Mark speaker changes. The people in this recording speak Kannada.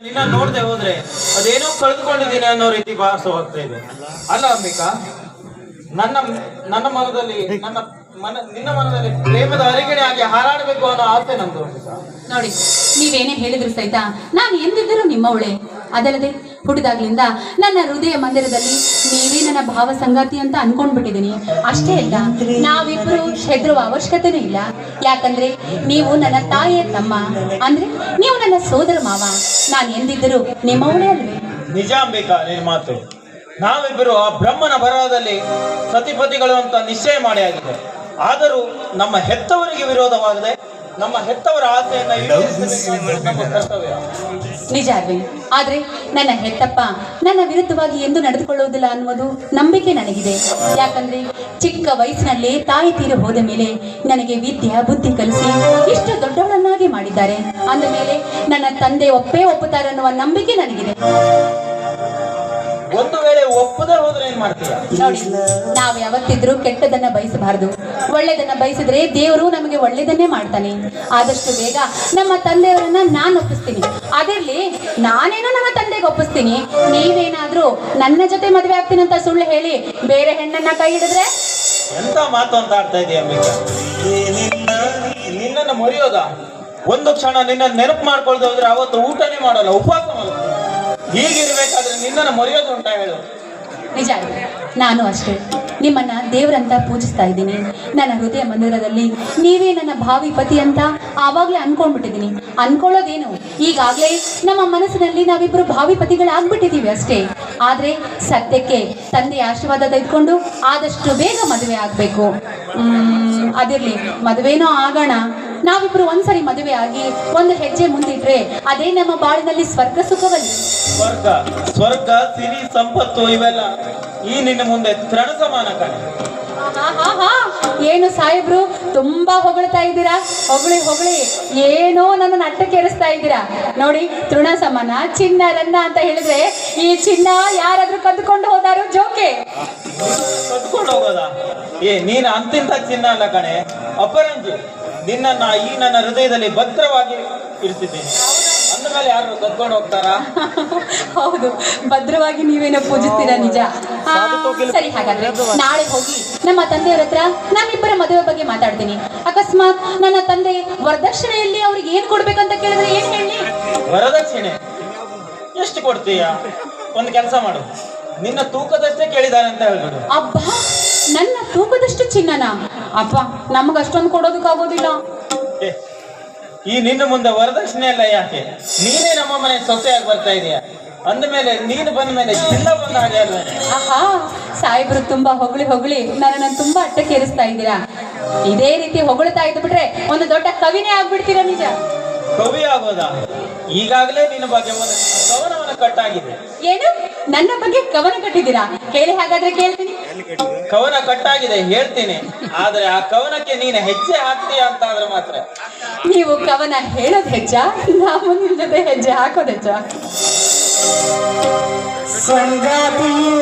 Speaker 1: ನಿನ್ನ ನೋಡದೆ ಹೋದ್ರೆ ಅದೇನೋ ಕಳೆದುಕೊಂಡಿದ್ದೀನಿ ಅನ್ನೋ ರೀತಿ ಭಾಸವಾಗ್ತಾ ಇದೆ. ಅಲ್ಲ ಅಂಬಿಕಾ, ನನ್ನ ನನ್ನ ಮನದಲ್ಲಿ, ನನ್ನ ಮನ ನಿನ್ನ ಮನದಲ್ಲಿ ಪ್ರೇಮದ ಅರಿಗಿಣಿ ಆಗಿ ಹಾರಾಡಬೇಕು ಅನ್ನೋ ಆಸೆ ನಮ್ದು.
Speaker 2: ನೋಡಿ ನೀವೇನೇ ಹೇಳಿದ್ರು ಸಹಿತ ನಾನು ಎಂದಿದ್ದರೂ ನಿಮ್ಮವಳೆ. ಅದಲ್ಲದೆ ಹುಟ್ಟಿದಾಗ್ಲಿಂದ ನನ್ನ ಹೃದಯ ಮಂದಿರದಲ್ಲಿ ನೀವೇ ನನ್ನ ಭಾವ ಸಂಗಾತಿ ಅಂತ ಅನ್ಕೊಂಡ್ಬಿಟ್ಟಿದ್ದೀನಿ. ಅಷ್ಟೇ ಅಲ್ಲ ನಾವಿಬ್ರು ಹೆದರುವ ಅವಶ್ಯಕತೆನೂ ಇಲ್ಲ. ಯಾಕಂದ್ರೆ ನೀವು ನನ್ನ ತಾಯಿಯ ತಮ್ಮ. ಅಂದ್ರೆ ನೀವು ನನ್ನ ಸೋದರ ಮಾವ. ನಾನು ಎಂದಿದ್ದರೂ ನಿಮ್ಮವಳೇ ಅಲ್ವೇ.
Speaker 1: ನಿಜ ಅಂಬಿಕಾ ಮಾತು. ನಾವಿಬ್ಬರು ಆ ಬ್ರಹ್ಮನ ಬರಹದಲ್ಲಿ ಸತಿಪತಿಗಳು ಅಂತ ನಿಶ್ಚಯ ಮಾಡಿ ಆಗಿದೆ ಆದರೂ ನಮ್ಮ ಹೆತ್ತವರಿಗೆ ವಿರೋಧವಾಗದೆ ನಮ್ಮ ಹೆತ್ತವರ ಆಸೆಯನ್ನ
Speaker 2: ಅರ್ವಿಂದ್. ಆದ್ರೆ ನನ್ನ ಹೆತ್ತಪ್ಪ ನನ್ನ ವಿರುದ್ಧವಾಗಿ ಎಂದು ನಡೆದುಕೊಳ್ಳುವುದಿಲ್ಲ ಅನ್ನುವುದು ನಂಬಿಕೆ ನನಗಿದೆ. ಯಾಕಂದ್ರೆ ಚಿಕ್ಕ ವಯಸ್ಸಿನಲ್ಲೇ ತಾಯಿ ತೀರಿ ಹೋದ ಮೇಲೆ ನನಗೆ ವಿದ್ಯೆ, ಬುದ್ಧಿ ಕಲಿಸಿ ಇಷ್ಟು ದೊಡ್ಡವಳನ್ನಾಗಿ ಮಾಡಿದ್ದಾರೆ. ಅಂದ ಮೇಲೆ ನನ್ನ ತಂದೆ ಒಪ್ಪೇ ಒಪ್ಪುತ್ತಾರೆ ಅನ್ನುವ ನಂಬಿಕೆ ನನಗಿದೆ. ನೋಡಿ ನಾವು ಯಾವತ್ತಿದ್ರೂ ಕೆಟ್ಟದನ್ನ ಬಯಸಬಾರದು. ಒಳ್ಳೆದನ್ನ ಬಯಸಿದ್ರೆ ದೇವರು ನಮಗೆ ಒಳ್ಳೇದನ್ನೇ ಮಾಡ್ತಾನೆ. ಆದಷ್ಟು ಬೇಗ ನಮ್ಮ ತಂದೆಯವರನ್ನ ನಾನು ಒಪ್ಪಿಸ್ತೀನಿ. ಅದಿರ್ಲಿ ನಾನೇನೋ ನಮ್ಮ ತಂದೆಗೆ ಒಪ್ಪಿಸ್ತೀನಿ. ನೀವೇನಾದ್ರೂ ನನ್ನ ಜೊತೆ ಮದುವೆ ಆಗ್ತೀನಿ ಅಂತ ಸುಳ್ಳು ಹೇಳಿ ಬೇರೆ ಹೆಣ್ಣನ್ನ ಕೈ ಹಿಡಿದ್ರೆ?
Speaker 1: ಎಂತ ಮಾತು ಅಂತ ಆಡ್ತಾ ಇದೆಯಾ ನಿನ್ನನ್ನು ಮರೆಯೋದ? ಒಂದು ಕ್ಷಣ ನಿನ್ನ ನೆನಪು ಮಾಡ್ಕೊಳ್ದೆ ಹೋದ್ರೆ ಅವತ್ತು ಊಟನೇ ಮಾಡಲ್ಲ ಉಪವಾಸ ಮಾಡಲ್ಲ. ಹೀಗಿರ್ಬೇಕಾದ್ರೆ ನಿನ್ನನ್ನು ಮರೆಯೋದು ಅಂತ ಹೇಳು.
Speaker 2: ನಿಜ ನಾನು ಅಷ್ಟೇ. ನಿಮ್ಮನ್ನ ದೇವರಂತ ಪೂಜಿಸ್ತಾ ಇದ್ದೀನಿ. ನನ್ನ ಹೃದಯ ಮಂದಿರದಲ್ಲಿ ನೀವೇ ನನ್ನ ಭಾವಿ ಪತಿ ಅಂತ ಆವಾಗಲೇ ಅನ್ಕೊಂಡ್ಬಿಟ್ಟಿದ್ದೀನಿ. ಅನ್ಕೊಳ್ಳೋದೇನು? ಈಗಾಗಲೇ ನಮ್ಮ ಮನಸ್ಸಿನಲ್ಲಿ ನಾವಿಬ್ಬರು ಭಾವಿ ಪತಿಗಳಾಗ್ಬಿಟ್ಟಿದ್ದೀವಿ ಅಷ್ಟೇ. ಆದ್ರೆ ಸದ್ಯಕ್ಕೆ ತಂದೆಯ ಆಶೀರ್ವಾದ ತೆಗೆದುಕೊಂಡು ಆದಷ್ಟು ಬೇಗ ಮದುವೆ ಆಗಬೇಕು. ಅದಿರ್ಲಿ. ಮದುವೆನೋ ಆಗೋಣ. ನಾವಿಬ್ರು ಒಂದ್ಸರಿ ಮದುವೆ ಆಗಿ ಒಂದು ಹೆಜ್ಜೆ ಮುಂದಿಟ್ರೆ ಅದೇ ನಮ್ಮ ಬಾಳಿನಲ್ಲಿ ಸ್ವರ್ಗ ಸುಖವಲ್ಲ.
Speaker 1: ಸ್ವರ್ಗ ಸ್ವರ್ಗ ಸಿರಿ ಸಂಪತ್ತು ಇವೆಲ್ಲ ಈ ನಿನ್ನ ಮುಂದೆ ತೃಣ ಸಮಾನ ಕಣೆ.
Speaker 2: ಏನು ಸಾಹೇಬ್ರು ತುಂಬಾ ಹೊಗಳ್ತಾ ಇದ್ದೀರಾ? ಹೊಗಳಿ ಹೊಗಳಿ. ಏನೋ ನನ್ನ ಅಟ್ಟಕ್ಕೇರಿಸ್ತಾ ಇದ್ದೀರಾ? ನೋಡಿ ತೃಣ ಸಮಾನ ಚಿನ್ನ ರನ್ನ ಅಂತ ಹೇಳಿದ್ರೆ ಈ ಚಿನ್ನ ಯಾರಾದ್ರೂ ಕದ್ಕೊಂಡು ಹೋದಾರು ಜೋಕೆ.
Speaker 1: ಕದ್ಕೊಂಡು ಹೋಗೋದ? ಏ ನೀನು ಅಂತಿಂತ ಚಿನ್ನ ಅಲ್ಲ ಕಣೆ. ಅಪರಂಜಿ. ನಿನ್ನನ್ನ ಈ ನನ್ನ ಹೃದಯದಲ್ಲಿ ಭದ್ರವಾಗಿ ಇರಿಸಿದ್ದೀನಿ. ಅಂದ ಮೇಲೆ ಯಾರು ಕದ್ಕೊಂಡು ಹೋಗ್ತಾರಾ?
Speaker 2: ಹೌದು ಭದ್ರವಾಗಿ ನೀವೇನೋ ಪೂಜಿಸ್ತೀರಾ ನಿಜ? ಆ, ಸರಿ ಹಾಗಾದ್ರೆ ನಾಳೆ ಹೋಗಿ ನಮ್ಮ ತಂದೆಯವ್ರ ಹತ್ರ ನಮ್ಮಿಬ್ಬರ ಮದುವೆ ಬಗ್ಗೆ ಮಾತಾಡ್ತೀನಿ. ಅಕಸ್ಮಾತ್ ನನ್ನ ತಂದೆ ವರದಕ್ಷಿಣೆಯಲ್ಲಿ ಅವ್ರಿಗೆ ಏನ್ ಕೊಡ್ಬೇಕಂತ ಕೇಳಿದ್ರೆ ಏನ್ ಹೇಳಿ?
Speaker 1: ವರದಕ್ಷಿಣೆ? ಎಷ್ಟು ಕೊಡ್ತೀಯ? ಒಂದು ಕೆಲಸ ಮಾಡು. ನಿನ್ನ ತೂಕದಷ್ಟೇ ಕೇಳಿದಾರೆ ಅಂತ ಹೇಳ್ಬಿಡು.
Speaker 2: ಅಬ್ಬಾ ತೂಕದಷ್ಟು ಚಿನ್ನನ? ಅಪ್ಪ ನಮಗ ಅಷ್ಟೊಂದು ಕೊಡೋದಕ್ಕಾಗೋದಿಲ್ಲ
Speaker 1: ಈ ನಿನ್ನ ಮುಂದೆ ವರದಕ್ಷಿಣೆ ಅಲ್ಲ ಯಾಕೆ? ನೀನೇ ನಮ್ಮ ಮನೆ ಸೊಸೆಯಾಗಿ ಬರ್ತಾ ಇದೀಯ? ಅಂದ ಮೇಲೆ ನೀನು ಬಂದ ಮೇಲೆ ಚಿನ್ನ ಬಂದ ಹಾಗೆ ಅಲ್ಲ
Speaker 2: ಆಹಾ ಸಾಹೇಬ್ರು ತುಂಬಾ ಹೊಗಳಿ ಹೊಗಳಿ ನನ್ನನ್ನು ತುಂಬಾ ಅಟ್ಟಕ್ಕೇರಿಸ್ತಾ ಇದ್ದೀರಾ? ಇದೇ ರೀತಿ ಹೊಗಳ್ತಾ ಇದ್ಬಿಟ್ರೆ ಒಂದು ದೊಡ್ಡ ಕವಿನೇ ಆಗ್ಬಿಡ್ತೀರಾ ನಿಜ?
Speaker 1: ಕವಿ ಆಗೋದ ಈಗಾಗಲೇ ನಿನ್ನ ಬಗ್ಗೆ ಒಂದು ಕವನವನ್ನ ಕಟ್ಟಾಗಿದೆ.
Speaker 2: ಏನು? ನನ್ನ ಬಗ್ಗೆ ಕವನ ಕಟ್ಟಿದ್ದೀರಾ? ಹೇಳಿ ಹಾಗಾದ್ರೆ ಕೇಳ್ತೀನಿ.
Speaker 1: ಕವನ ಕಟ್ಟಾಗಿದೆ ಹೇಳ್ತೀನಿ. ಆದ್ರೆ ಆ ಕವನಕ್ಕೆ ನೀನು ಹೆಜ್ಜೆ ಹಾಕ್ತೀಯ ಅಂತ ಆದ್ರೆ ಮಾತ್ರ.
Speaker 2: ನೀವು ಕವನ ಹೇಳೋದ್ ಹೆಜ್ಜ? ನಾವು ನಿಮ್ ಜೊತೆ ಹೆಜ್ಜೆ ಹಾಕೋದ್ ಹೆಜ್ಜ.
Speaker 1: ಸಂಗಾತಿಯು